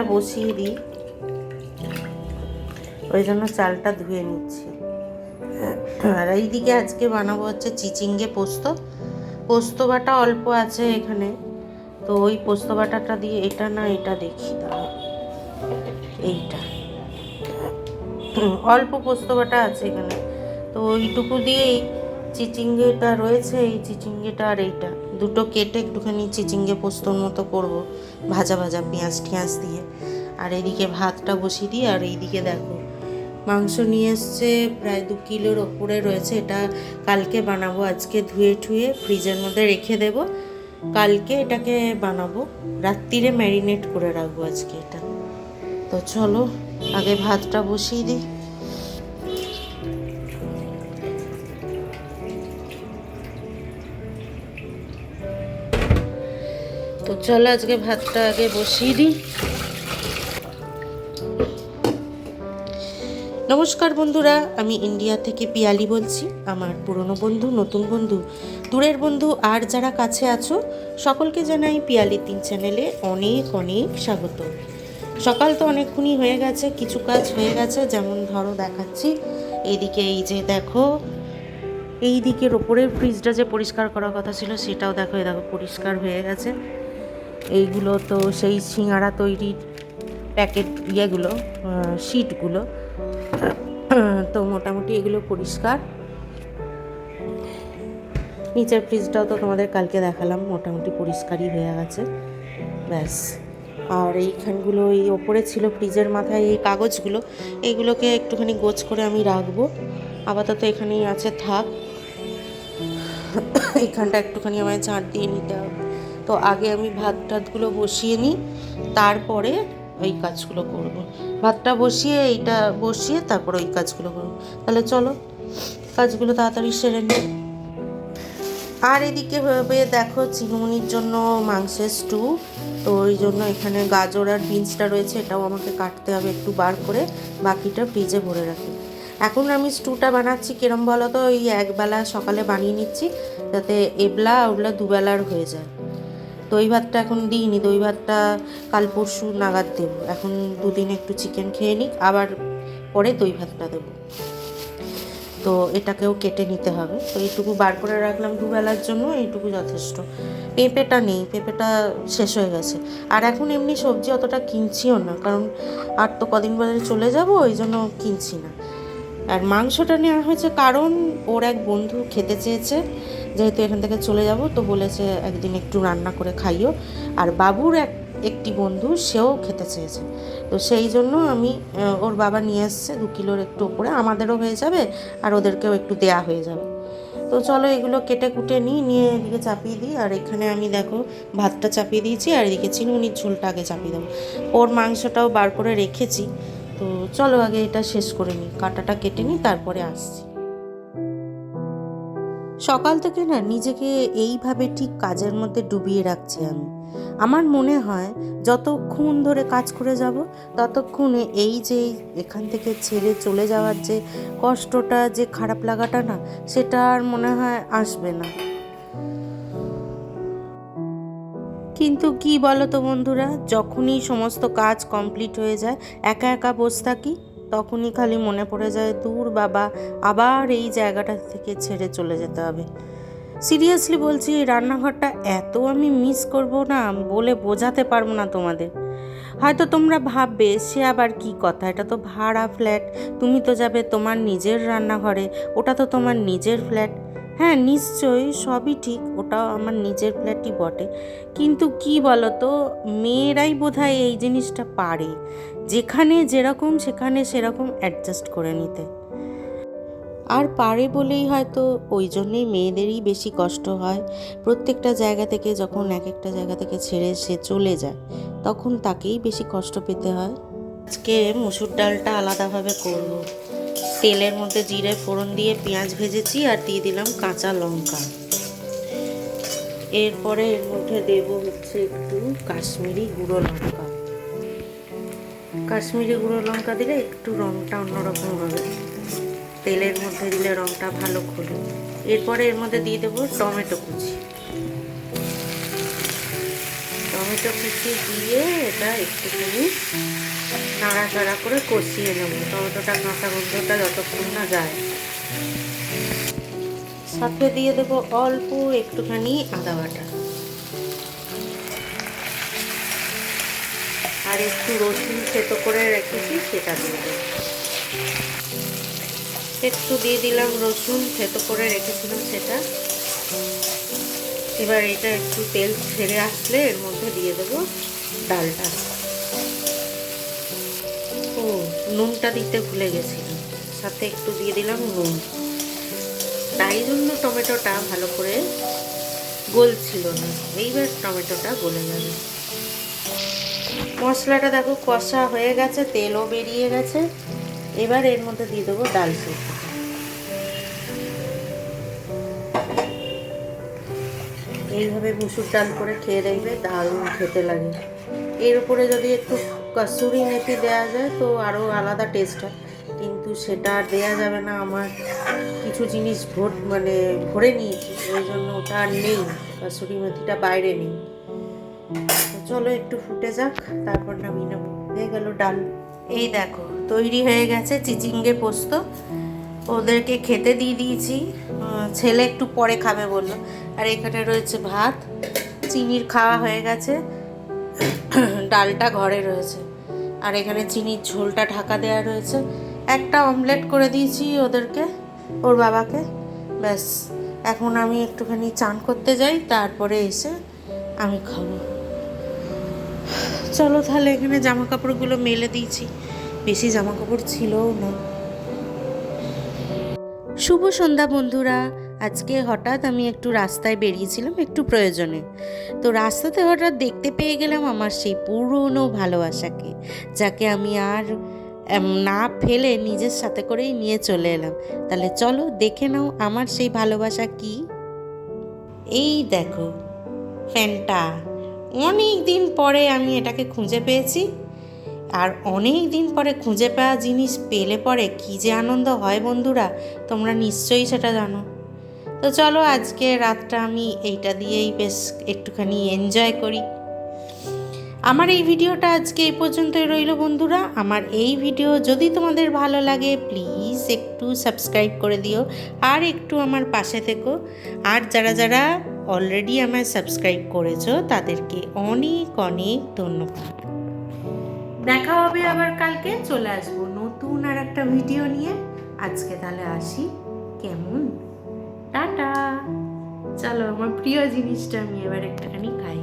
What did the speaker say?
ভাতটা বসিয়ে দিই। ওই জন্য চালটা ধুয়ে নিচ্ছি। আর এইদিকে আজকে বানাবো হচ্ছে চিচিঙ্গে পোস্ত। পোস্ত বাটা অল্প আছে এখানে। তো ওই পোস্ত বাটাটা দিয়ে এটা না এটা দেখি দাও এইটা। অল্প পোস্ত বাটা আছে এখানে। তো ওইটুকু দিয়েই চিচিঙ্গেটা রয়েছে, এই চিচিঙ্গেটা আর এইটা। দুটো কেটে একটুখানি চিচিঙ্গে পোস্তর মতো করব, ভাজা ভাজা পেঁয়াজ টিয়াজ দিয়ে। আর এদিকে ভাতটা বসিয়ে দিই, আর এইদিকে দেখো, মাংস নিয়ে এসছে প্রায় দু কিলোর ওপরে রয়েছে। এটা কালকে বানাবো, আজকে ধুয়ে ঠুয়ে ফ্রিজের মধ্যে রেখে দেব। কালকে এটাকে বানাবো রাত্রিরে ম্যারিনেট করে রাখব আজকে এটা। তো চলো, আগে ভাতটা বসিয়ে দিই। তো চলো আজকে ভাতটা আগে বসিয়ে দিই। নমস্কার বন্ধুরা, আমি ইন্ডিয়া থেকে পিয়ালি বলছি, আমার পুরনো বন্ধু, নতুন বন্ধু, দূরের বন্ধু, আর যারা কাছে আছো, সকলকে জানাই পিয়ালি তিন চ্যানেলে অনেক অনেক স্বাগত। সকাল তো অনেকক্ষণই হয়ে গেছে, কিছু কাজ হয়ে গেছে, যেমন ধরো দেখাচ্ছি, এইদিকে এই যে দেখো এই দিকের ওপরের ফ্রিজটা যে পরিষ্কার করার কথা ছিল, সেটাও দেখো দেখো, পরিষ্কার হয়ে গেছে। এইগুলো তো সেই সিঙ্গারা তৈরির প্যাকেট ইয়েগুলো শিটগুলো তো মোটামুটি এগুলো পরিষ্কার। নিচের ফ্রিজটাও তো তোমাদের কালকে দেখালাম, মোটামুটি পরিষ্কারই হয়ে গেছে। ব্যাস। আর এইখানগুলো, এই ওপরে ছিল ফ্রিজের মাথায় এই কাগজগুলো এইগুলোকে একটুখানি গোছ করে আমি রাখব। আপাতত এখানেই আছে, থাক। এইখানটা একটুখানি আমায় ঝাঁট দিয়ে নিতে হবে। তো আগে আমি ভাত টাতগুলো বসিয়ে নিই, তারপরে ওই কাজগুলো করব। ভাতটা বসিয়ে এইটা বসিয়ে তারপর ওই কাজগুলো করব। তাহলে চলো, কাজগুলো তাড়াতাড়ি সেরে নিই। আর এদিকে হবে দেখো চিনুমনির জন্য মাংসের স্টু তো ওই জন্য এখানে গাজর আর বিনসটা রয়েছে, এটাও আমাকে কাটতে হবে একটু বার করে, বাকিটা ফ্রিজে ভরে রাখি। এখন আমি স্টুটা বানাচ্ছি, কিরম বলো তো ওই একবেলা সকালে বানিয়ে নিচ্ছি, যাতে এবলা ওগুলা দুবেলার হয়ে যায়। দই ভাতটা এখন দিইনি, দই ভাতটা কাল পরশু নাগাদ দেবো। এখন দুদিন একটু চিকেন খেয়ে নিক, আবার পরে দই ভাতটা দেবো। তো এটাকেও কেটে নিতে হবে। তো এইটুকু বার করে রাখলাম দুবেলার জন্য, এইটুকু যথেষ্ট। পেঁপেটা নেই, পেঁপেটা শেষ হয়ে গেছে। আর এখন এমনি সবজি অতটা কিনছিও না, কারণ আর তো কদিন বাজারে চলে যাব, ওই জন্য কিনছি না। আর মাংসটা নেওয়া হয়েছে কারণ ওর এক বন্ধু খেতে চেয়েছে, যেহেতু এখান থেকে চলে যাব, তো বলেছে একদিন একটু রান্না করে খাইও। আর বাবুর এক, একটি বন্ধু, সেও খেতে চেয়েছে। তো সেই জন্য আমি ওর বাবা নিয়ে এসছে দু কিলোর একটু ওপরে, আমাদেরও হয়ে যাবে আর ওদেরকেও একটু দেয়া হয়ে যাবে। তো চলো এগুলো কেটে কুটে নিই, নিয়ে এদিকে চাপিয়ে দিই। আর এখানে আমি দেখো ভাতটা চাপিয়ে দিয়েছি, আর এদিকে চিনুনির ঝোলটা আগে চাপিয়ে দেবো। ওর মাংসটাও বার করে রেখেছি। তো চলো আগে এটা শেষ করে নিই। কাটাটা কেটে নিই, তারপরে আসছি। সকাল থেকে না নিজেকে এইভাবে ঠিক কাজের মধ্যে ডুবিয়ে রাখছি আমি। আমার মনে হয় যতক্ষণ ধরে কাজ করে যাব, ততক্ষণে এই যে এখান থেকে ছেড়ে চলে যাওয়ার যে কষ্টটা, যে খারাপ লাগাটা না, সেটা আর মনে হয় আসবে না। কিন্তু কি বলো তো বন্ধুরা, যখনই সমস্ত কাজ কমপ্লিট হয়ে যায়, একা একা বসে থাকি, তখনই খালি মনে পড়ে যায়, দূর বাবা, আবার এই জায়গাটা থেকে ছেড়ে চলে যেতে হবে। সিরিয়াসলি বলছি, এই রান্নাঘরটা এত আমি মিস করব না, বলে বোঝাতে পারব না তোমাদের। হয়তো তোমরা ভাববে, সে আবার কি কথা? এটা তো ভাড়া ফ্ল্যাট তুমি তো যাবে তোমার নিজের রান্নাঘরে, ওটা তো তোমার নিজের ফ্ল্যাট হ্যাঁ নিশ্চয়ই সবই ঠিক। ওটাও আমার নিজের ফ্ল্যাটই বটে। কিন্তু কি বলো তো মেয়েরাই বোধহয় এই জিনিসটা পারে। যেখানে যেরকম, সেখানে সেরকম অ্যাডজাস্ট করে নিতে। আর পারে বলেই হয়তো ওই জন্যেই মেয়েদেরই বেশি কষ্ট হয়। প্রত্যেকটা জায়গা থেকে যখন এক একটা জায়গা থেকে ছেড়ে সে চলে যায়, তখন তাকেই বেশি কষ্ট পেতে হয়। আজকে মুসুর ডালটা আলাদাভাবে করব। তেলের মধ্যে জিরে ফোড়ন দিয়ে পেঁয়াজ ভেজেছি আর দিয়ে দিলাম কাঁচা লঙ্কা। এরপরে এর মধ্যে দেব হচ্ছে একটু কাশ্মীরি গুঁড়ো লঙ্কা। কাশ্মীরি গুঁড়ো লঙ্কা দিলে একটু রঙটা অন্যরকম হবে। তেলের মধ্যে দিলে রঙটা ভালো খোলে। এরপরে এর মধ্যে দিয়ে দেবো টমেটো কুচি। টমেটো কুচি দিয়ে এটা একটুখানি নাড়াচাড়া করে কষিয়ে নেব। টমেটোটা কাঁচা গন্ধটা যতক্ষণ না যায়। সাথে দিয়ে দেবো অল্প একটুখানি আদা বাটা। আর একটু রসুন থেতো করে রেখেছি, সেটা দিয়ে দেবো। একটু দিয়ে দিলাম রসুন থেতো করে রেখেছিলাম সেটা। এবার এটা একটু তেল ছেড়ে আসলে এর মধ্যে দিয়ে দেবো ডালটা। ও নুনটা দিতে ভুলে গেছিলাম। সাথে একটু দিয়ে দিলাম নুন। তাই জন্য টমেটোটা ভালো করে গলছিল না। এইবার টমেটোটা গলে যাবে। মশলাটা দেখো কষা হয়ে গেছে, তেলও বেরিয়ে গেছে। এবার এর মধ্যে দিয়ে দেবো ডাল সেদ্ধ। এইভাবে মুসুর ডাল করে খেয়ে দেখবে, দারুণ খেতে লাগে। এর উপরে যদি একটু কসুরি মেথি দেওয়া যায় তো আরও আলাদা টেস্ট হয়। কিন্তু সেটা আর দেওয়া যাবে না, আমার কিছু জিনিস ভোট মানে ভরে নিয়েছি, ওই জন্য ওটা আর নেই, কসুরি মেথিটা বাইরে নেই। চলো একটু ফুটে যাক, তারপর নামিয়ে নেব। হয়ে গেল ডাল। এই দেখো, তৈরি হয়ে গেছে চিচিঙ্গে পোস্ত। ওদেরকে খেতে দিয়ে দিয়েছি। ছেলে একটু পরে খাবে বলল। আর এখানে রয়েছে ভাত, চিনির খাওয়া হয়ে গেছে। ডালটা ঘরে রয়েছে। আর এখানে চিনির ঝোলটা ঢাকা দেওয়া রয়েছে। একটা অমলেট করে দিয়েছি ওদেরকে, ওর বাবাকে। ব্যাস, এখন আমি একটুখানি চান করতে যাই, তারপরে এসে আমি খাব। চলো তাহলে এখানে জামা কাপড়গুলো মেলে দিয়েছি। বেশি জামা কাপড় ছিলও না। শুভ সন্ধ্যা বন্ধুরা। আজকে হঠাৎ আমি একটু রাস্তায় বেরিয়েছিলাম, একটু প্রয়োজনে। তো রাস্তাতে হঠাৎ দেখতে পেয়ে গেলাম আমার সেই পুরনো ভালোবাসাকে, যাকে আমি আর না ফেলে নিজের সাথে করেই নিয়ে চলে এলাম। তাহলে চলো দেখে নাও আমার সেই ভালোবাসা কি। এই দেখো, ফ্যানটা। অনেক দিন পরে আমি এটাকে খুঁজে পেয়েছি, আর অনেক দিন পরে খুঁজে পাওয়া জিনিস পেলে পরে কী যে আনন্দ হয় বন্ধুরা, তোমরা নিশ্চয়ই সেটা জানো। তো চলো আজকে রাতটা আমি এইটা দিয়েই বেশ একটুখানি এনজয় করি। আমার এই ভিডিওটা আজকে এই পর্যন্তই রইল বন্ধুরা। আমার এই ভিডিও যদি তোমাদের ভালো লাগে প্লিজ একটু সাবস্ক্রাইব করে দিও আর একটু আমার পাশে থেকো। আর যারা যারা অলরেডি আমায় সাবস্ক্রাইব করেছ, তাদেরকে অনেক অনেক ধন্যবাদ। দেখা হবে আবার কালকে, চলে আসব নতুন আর একটা ভিডিও নিয়ে। আজকে তাহলে আসি। কেমন? টাটা। চলো আমার প্রিয় জিনিসটা আমি এবার একটুখানি খাই।